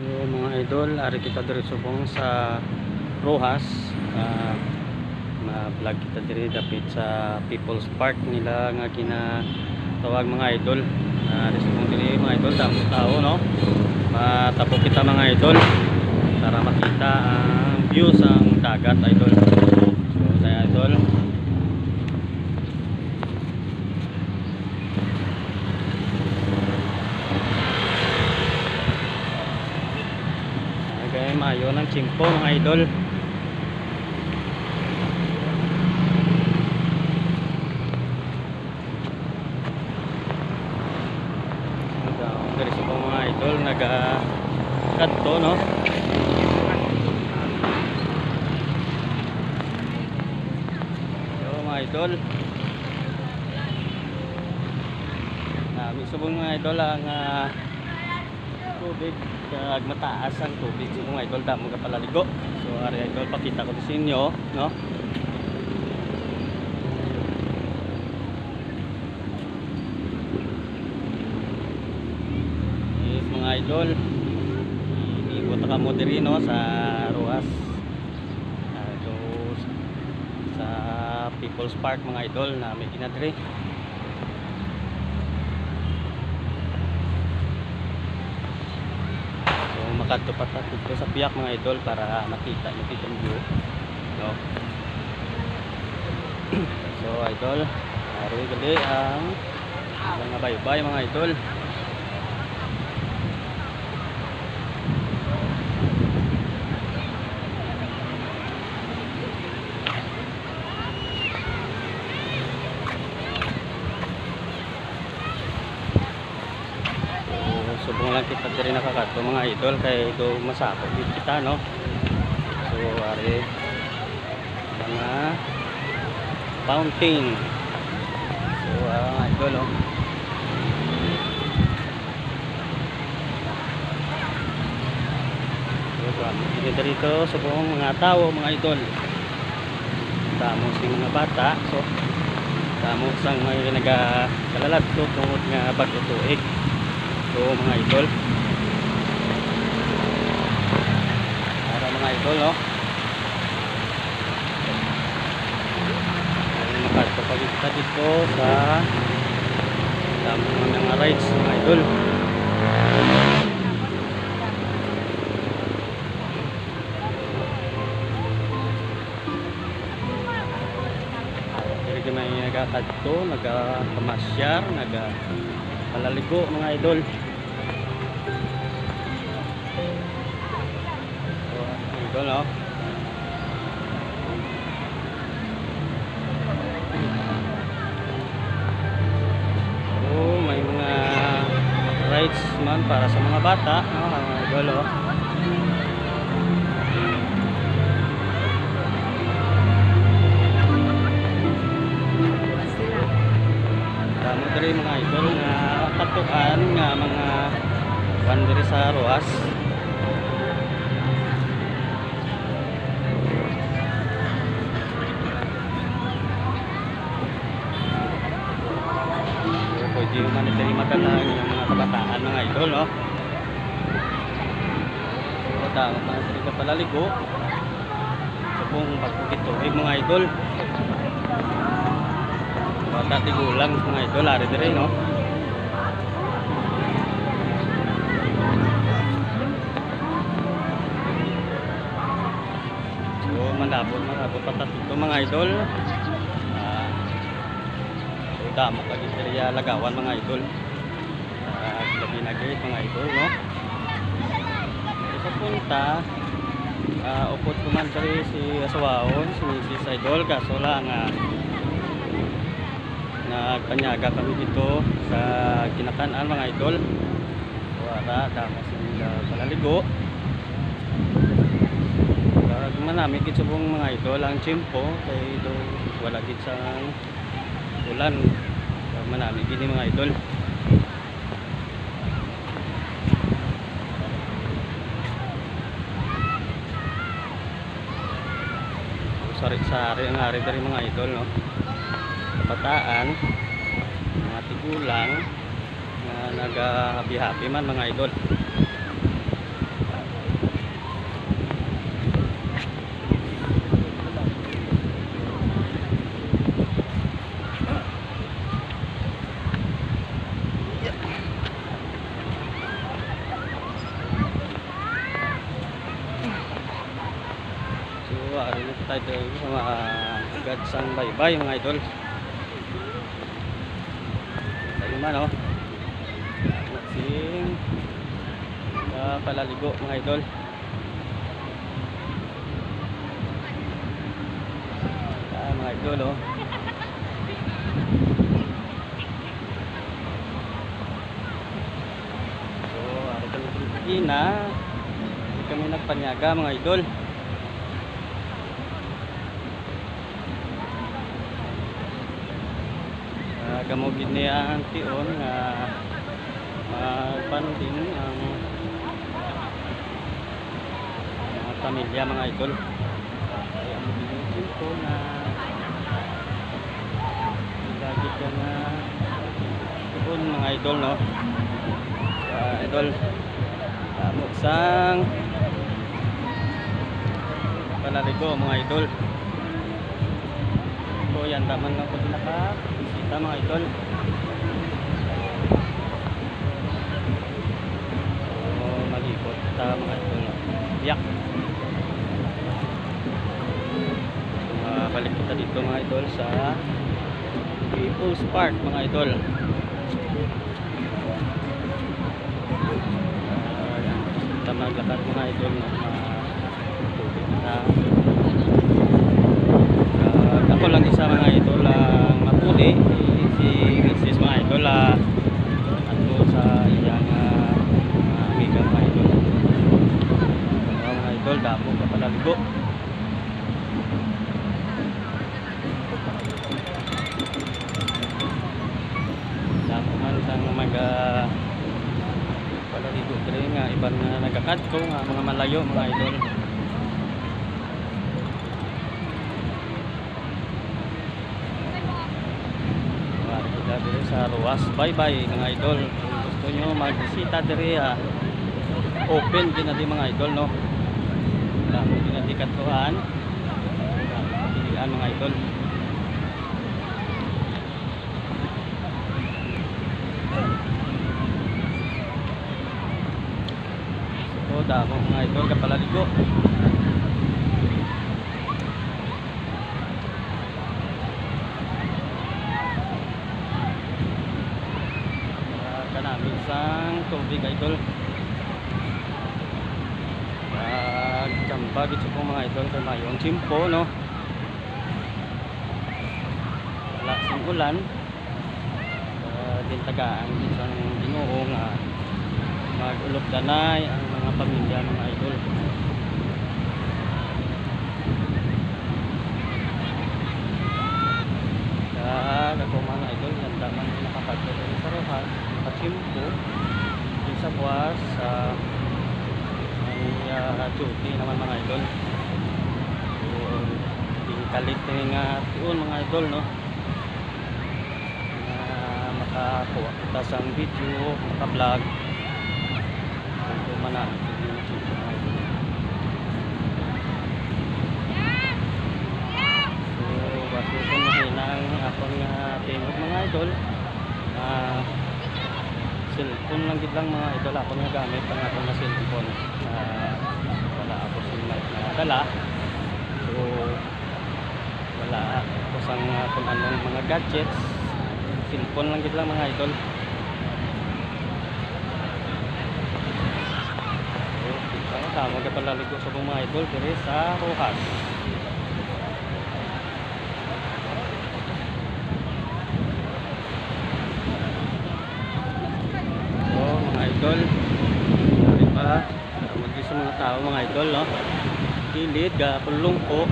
So mga idol, ari kita diri subong sa Rojas. Ah, ma-vlog kita diri dapit sa People's Park nila nga gina tawag mga idol. Ah, ari subong diri mga idol damo tao no. Matapo kita mga idol para makita ang views ang dagat idol. So tayo idol. Okay, mayo ng chingpo mga idol. Dari sa mga idol naga kadto no. Yo mga idol. Nami subong mga idol ang ah, tubig kag mataas ang tubig. So mga idol damo ka palaligo so ari idol pakita ko sa inyo no? Is mga idol. Iibot ka mo sa Ruas Ah, ito sa People's Park mga idol na may kinadri So makadto pa ta dito sa piyak mga idol para makita niyo kitong view. No. so idol, ari gali ang mga baybay mga idol. Subong lang kita diri nakakato mga idol kay do masako dito kita no. So ari mga fountain. So ah, mga idol no. So grabe dito dito subong mga tao mga idol. Damo sing mga bata so damo sang may nagakalalad so tungod nga bag-o tuig. So mga idol. Para mga idol no. Makalto pa kita dito sa damo ng mga rides mga idol. Diri kay may nagakadto, nagakamasyar, naga palaligo mga idol. Idol. Oh, may mga rides man para sa mga bata, no, mga idol oh. Diri mga idol nga katuan nga mga kwan diri sa Roas. So, pwede man diri magkalang yung mga kabataan mga idol no. So, damo pa diri ka palaligo. So, kung pagkukit tubig mga idol. Bata tigulang mga idol ari dire no. So malabot malabot pa dito mga idol. So damo dire ya lagawan mga idol. Ah, labi na gate mga idol no. So, sa punta ah, upot ko man diri si Aswaon si Mrs. Idol kaso lang ah, nagpanyaga kami dito sa Kinakanaan mga idol wala damo sila palaligo manami gid subong mga idol ang chimpo kay do wala gid sang ulan. Manami gid mga idol. Sari-sari ang ari dari mga idol no? Kabataan mga tigulang na nagahabi-happy man mga idol ari na tayo dito sa mga gadsang baybay mga idol. Tayo man oh. Sing uh, palaligo mga idol. Ah, mga idol oh. So, Pilipina. Hindi kami nagpanyaga mga idol. Gamugid niya ang tiyon nga magpanding ang mga pamilya mga idol. Kaya ang binigyan ko na lagi ka na tiyon mga idol no. Uh, idol Amo sang palaligo mga idol. So yan taman lang po bisita mga idol. So malibot ta mga idol. Yak. So, uh, balik kita dito mga idol sa People's Park mga idol. Yan. Kita maglakad mga idol no, uh, tubig na Ah, ako lang isa mga idol ang mapuli si Mrs. mga idol ah, ato sa iyang uh, mga amiga mga idol so, mga idol damo ka pala ligo damo man sang mga pala ligo diri nga ibang uh, nagakadto nga mga malayo mga idol diri sa Ruas. Bye-bye mga idol. Kung gusto nyo magbisita diri ah, open din na mga idol no. Wala mo din na di katuhan. Pilihan mga idol. So damo mga idol kapalaligo. uh, kanami sang tubig idol. At chamba gito po mga idol kay mayo ang simpo no? Wala sing ulan. Uh, din tagaan isang ginoo nga. Magulog danay ang mga pamilya mga idol Kaya ako mga idol, yan daman nakakadto rin sa rohan, nakachimpo, din sa buwas, sa may uh, duty naman mga idol. Yung kalit na nga tiyon mga idol, no? Na makakuha kita sa video, maka-vlog. Kung mana, hindi na mga. So, ko mahinang akong uh, tingog mga idol. Ah, cellphone lang gid lang mga idol ako nga gamit ang akong na cellphone. Ah, wala ako mic na dala. So, wala ako uh, kung anong mga gadgets. Cellphone lang gid lang mga idol. So, kita mo tama ka pala ligo sa mga idol diri sa Rojas. So, mga idol. Dari pa. Magdi sa mga tao, mga idol, no? Kilid, gapulong po.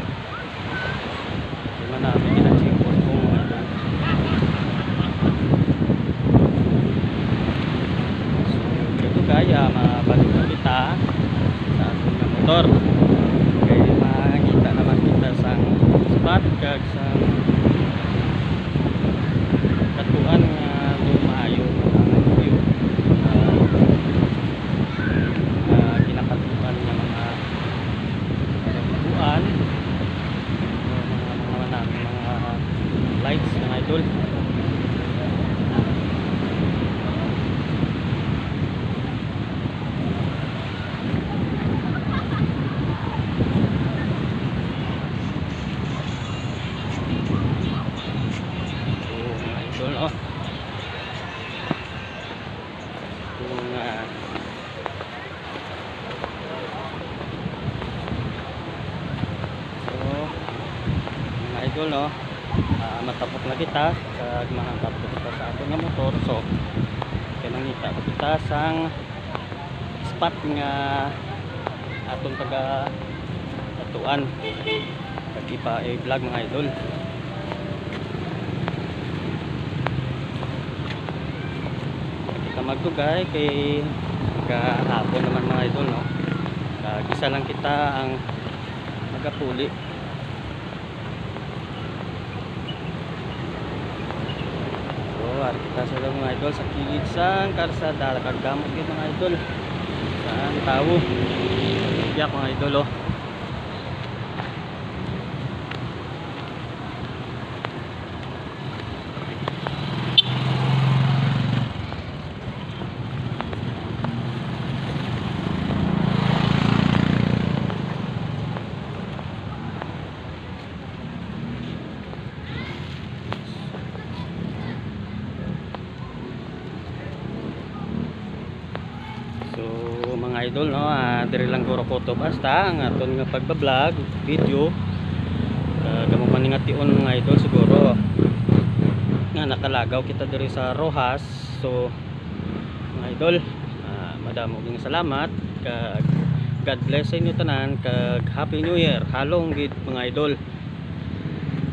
Di man namin ginachikos po, mga idol. So, ito kaya, mabalik na kita sa ating mga motor. Kaya makikita naman kita sa spot, kag sa katuan nga lumayo ang view uh, uh, kinakatuan ng mga katuan mga mga mga namin mga lights ng idol idol no Ah, matapok na kita kag mahangkap ko kita sa ato nga motor. So kinangita ko kita sang spot nga atong taga atuan. Kag ipa i-vlog mga idol. Kita magdugay kay kahapon naman mga idol no. Kag isa lang kita ang magapuli ari kita sa lang mga idol sa kilid sang karsada kag gamot yun mga idol. Saan tao? Yak mga idol oh So mga idol no, ah, diri lang ko to basta ang aton nga pagba-vlog, video. Uh, gamo man nga tion mga idol siguro. Nga nakalagaw kita diri sa Rojas. So mga idol, ah, madamo ging salamat kag God bless sa inyo tanan kag Happy New Year. Halong gid mga idol.